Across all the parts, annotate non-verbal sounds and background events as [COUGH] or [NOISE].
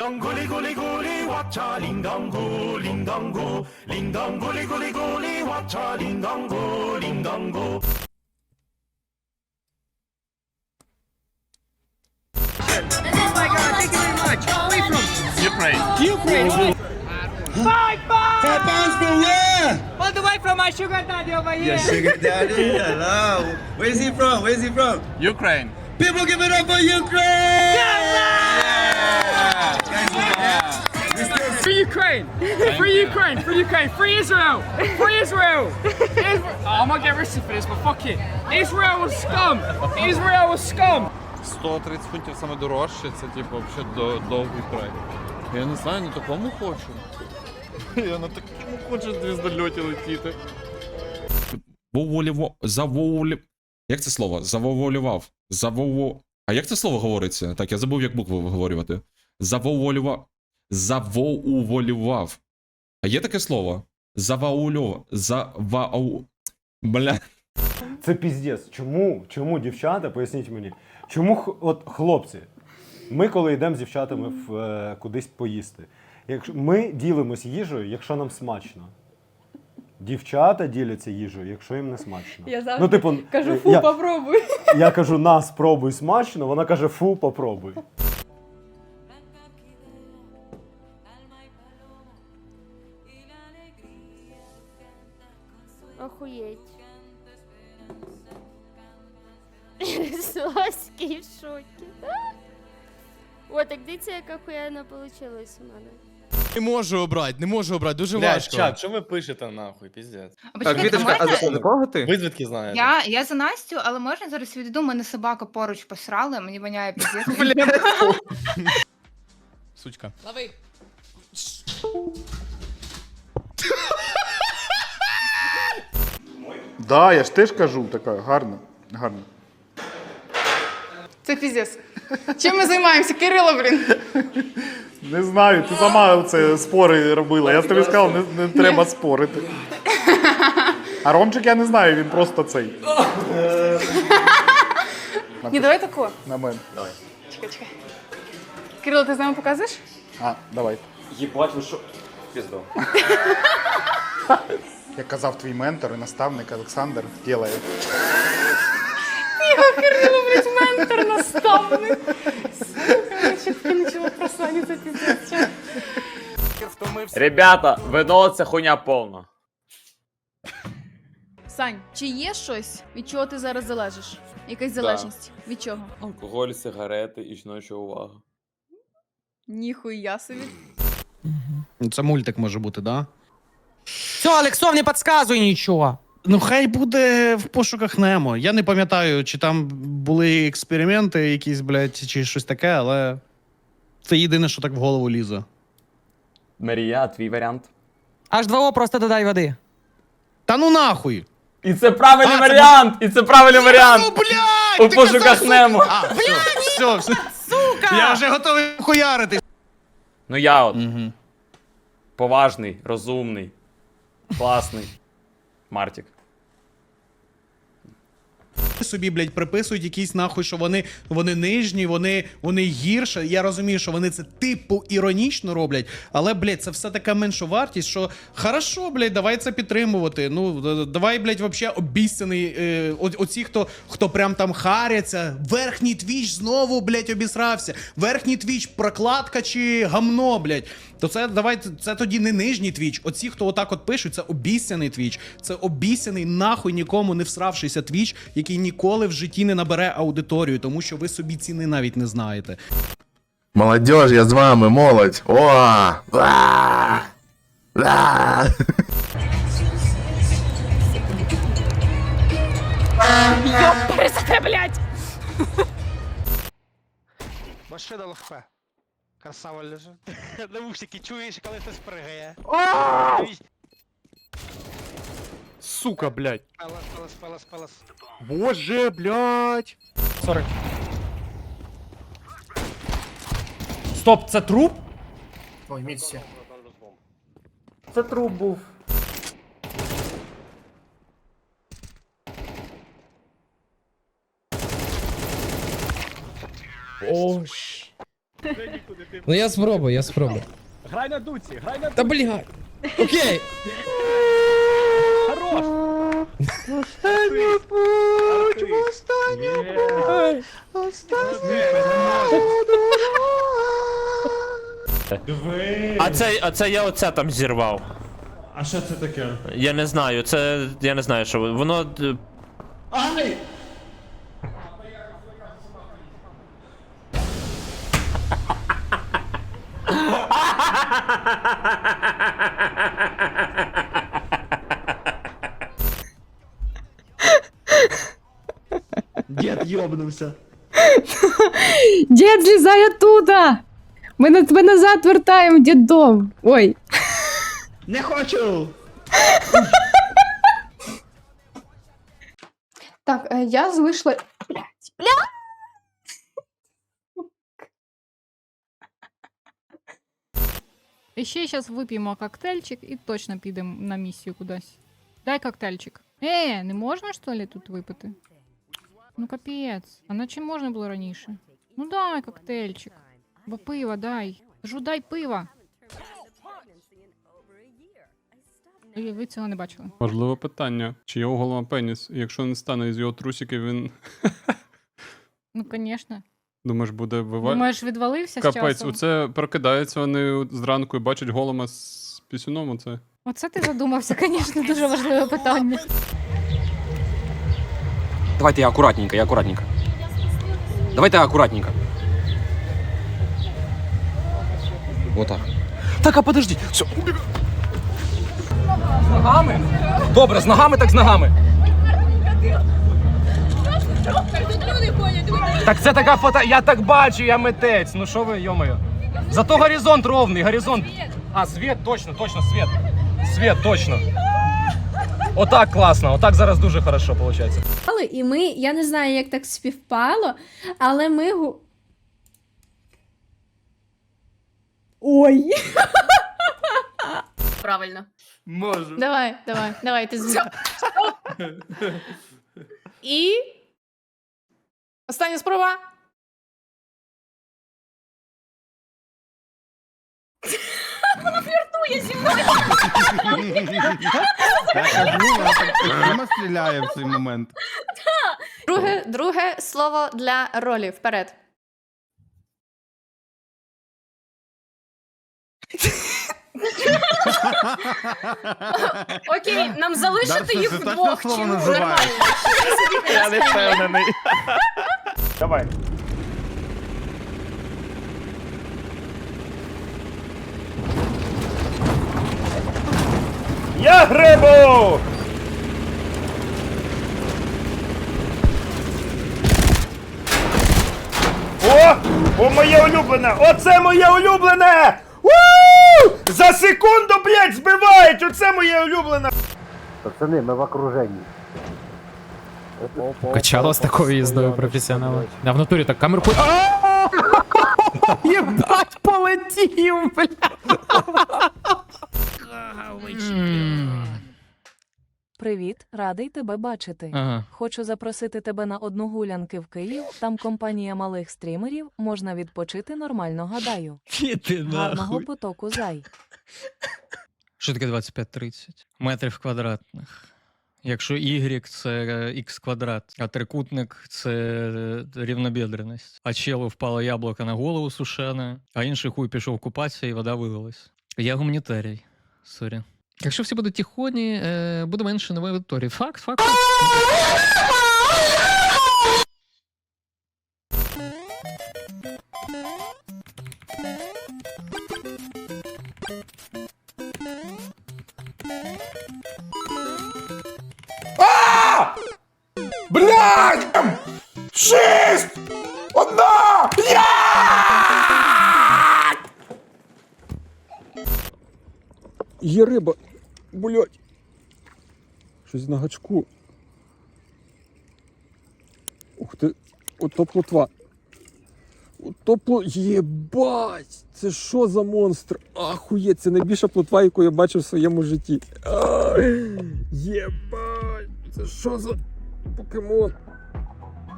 링덩 구리 구리 구리 왓차 링덩 구 링덩 구 링덩 구리 구리 구리 왓차 링덩 구 링덩 구 from Ukraine. Ukraine. Fight, fight! Five pounds per where? All the way from my sugar daddy over here. Your sugar daddy. Hello. Where is he from? Where is he from? Ukraine. People give it up for Ukraine! Yeah, Free Ukraine! Free Ukraine! Free Ukraine! Free Israel! Free Israel! Isra- oh, I'm gonna get arrested for this, but fuck it. Israel was scum! Israel was scum! 130 фунтів саме дорожче, це типу взагалі довгий край. Я не знаю, на такому хочу. [LAUGHS] Я на такому хочу звіздольоті летіти. Воволіво... Завоволі... Як це слово? Завоволював. Завово... А як це слово говориться? Так, я забув, як букву виговорювати. Завоволював. Завоуволював. А є таке слово? Заваулю. Завау... Бля. Це піздець. Чому? Чому дівчата, поясніть мені, чому х- от хлопці, ми коли йдемо з дівчатами в, е, кудись поїсти, якщо ми ділимось їжею, якщо нам смачно. Дівчата діляться їжею, якщо їм не смачно. Я завжди ну, типу, Кажу, е, фу, я, попробуй. я кажу, на, спробуй смачно, вона каже, фу, попробуй. Соський в шокі. [LAUGHS] О, так дивіться, як охуєнно вийшло у мене. Не можу обрати, не можу обрати, дуже Бля, важко. чат, що ви пишете нахуй, піздець? А Так, почекайте, Віточка, а можна- за кого ти? Ви звідки знаєте? Я, я за Настю, але можна зараз відійду, мене собака поруч посрала, мені воняє піздець. [LAUGHS] [LAUGHS] Сучка. Лови. Да, я ж теж кажу, така гарна, гарна. Це піздець. Чим ми займаємося? Кирило, блін. Не знаю, ти сама це спори робила. Я ж тобі сказав, не, не треба спорити. А Ромчик я не знаю, він просто цей. Ні, давай тако. На мене. Чекай, чекай. Кирило, ти з нами показуєш? А, давай. Єбать, ви що? Піздо. Як казав твій ментор і наставник Олександр, ділає. Кирило, блядь, ментор наставник. Сука, чула про Саню, це піздець. Ребята, вино це хуйня повна. Сань, чи є щось, від чого ти зараз залежиш? Якась залежність? Від чого? Алкоголь, сигарети і жіноча увага. Ніхуя собі. Це мультик може бути, да? Все, Алексов, не подсказывай ничего. Ну, хай буде в пошуках Немо. Я не пам'ятаю, чи там були експерименти якісь, блядь, чи щось таке, але це єдине, що так в голову лізе. Марія, твій варіант. H2O просто додай води. Та ну нахуй! І це правильний А, це варіант! І це правильний варіант! Ну, блядь! У ти пошуках казав, сука! Немо. А, все, все, все. Сука! Я вже готовий хуярити. Ну я от Угу. поважний, розумний, класний. Мартік. Собі, блядь, приписують якісь нахуй, що вони, вони нижні, вони, вони гірше. Я розумію, що вони це типу іронічно роблять, але, блядь, це все така менша вартість, що хорошо, блядь, давай це підтримувати. Ну, давай, блядь, вообще обіцяний. Е, оці, хто, хто прям там харяться. Верхній твіч знову, блядь, обісрався. Верхній твіч прокладка чи гамно, блядь. То це давай, це тоді не нижній твіч. Оці, хто отак от пишуть, це обіцяний твіч. Це обіцяний нахуй нікому не всравшийся твіч, який ніколи в житті не набере аудиторію, тому що ви собі ціни навіть не знаєте. Молодежь, я з вами, молодь. О! А! А! Пересате, блядь! Машина лохпе. Красава лежить. [LAUGHS] Навушники чуєш, коли хтось пригає. Сука, блядь. Палас, палас, палас, палас. Боже, блядь. Сорі. Стоп, це труп? Ой, місці. Це труп був. Ну я спробую, я спробую. Грай на дуці, грай на Та бля. Окей. [LAUGHS] Хорош! А це, а це я оце там зірвав. А що це таке? Я не знаю, це. Я не знаю, що воно. е, Ай! [LAUGHS] Дід йобнувся. Дід, злізай оттуда! Ми на тебе назад вертаємо в діддом. Ой. Не хочу! Так, е, я залишила. Блядь, бля! І ще зараз вип'ємо коктейльчик і точно підемо на місію кудись. Дай коктейльчик. Е, не можна, що ли, тут випити? Ну капець. А наче можна було раніше? Ну дай коктейльчик. Бо пиво дай. Кажу, дай пиво. І Ви цього не бачили. Важливе питання. Чи є у голова пеніс? І Якщо не стане з його трусиків, він [LAUGHS] Ну, звісно. думаєш, буде виваль... Думаєш, відвалився з Капець, часом? оце прокидаються вони зранку і бачать голома з пісюном. Оце. Оце ти задумався, [LAUGHS] звісно, дуже важливе питання. Давайте я акуратненько, я акуратненько. Давайте я акуратненько. Вот так. Так, а подожди. Все. З ногами? Добре, з ногами, так з ногами. Так це така фото. Я так бачу, я митець. Ну що ви, йомою. Зато горизонт ровний, горизонт. А, світ, точно, точно, світ. Світ, точно. Отак класно, отак зараз дуже хорошо виходить. Але і ми, я не знаю, як так співпало, але ми. гу- Ой. [LAUGHS] Правильно. Можу. Давай, давай, давай, ти зміг. І. Остання спроба. [LAUGHS] [LAUGHS] Я кажу, вона так прямо стріляє в цей момент. Друге, друге слово для ролі. Вперед. [LAUGHS] Окей, нам залишити їх це вдвох. слово Чи називаєш? Я не впевнений. [LAUGHS] Давай. Я грибу! О! О, моє улюблене! Оце моє улюблене! У! За секунду, блядь, збивають! Оце моє улюблене! Пацани, ми в окруженні. Качало з такою їздою професіонала. А в натурі так камеру. Єбать, полетів, бля. Привіт, радий тебе бачити. Ага. Хочу запросити тебе на одну гулянки в Київ. Там компанія малих стрімерів, можна відпочити нормально, гадаю. Гарного потоку зай. [LAUGHS] Що таке 25-30? Метрів квадратних. Якщо Y це x квадрат, а трикутник це е, рівнобідреність. А челу впало яблуко на голову сушене, а інший хуй пішов купатися і вода вилилась. Я гуманітарій. Сорі. Якщо всі будуть тихоні, е, буде менше нової аудиторії. Факт, факт. факт. Є риба. Блять. Щось на гачку. Ух ти. Ото плотва. Ото пло... Єбать! Це що за монстр? Ахуєть, це найбільша плотва, яку я бачив в своєму житті. Єбать! Це що за покемон?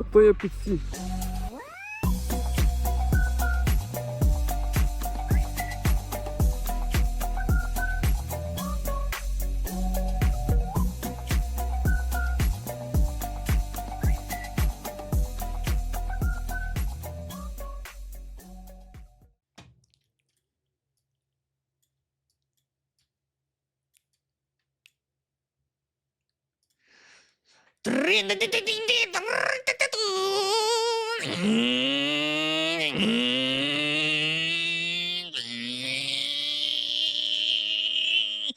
Ото я підсів. Три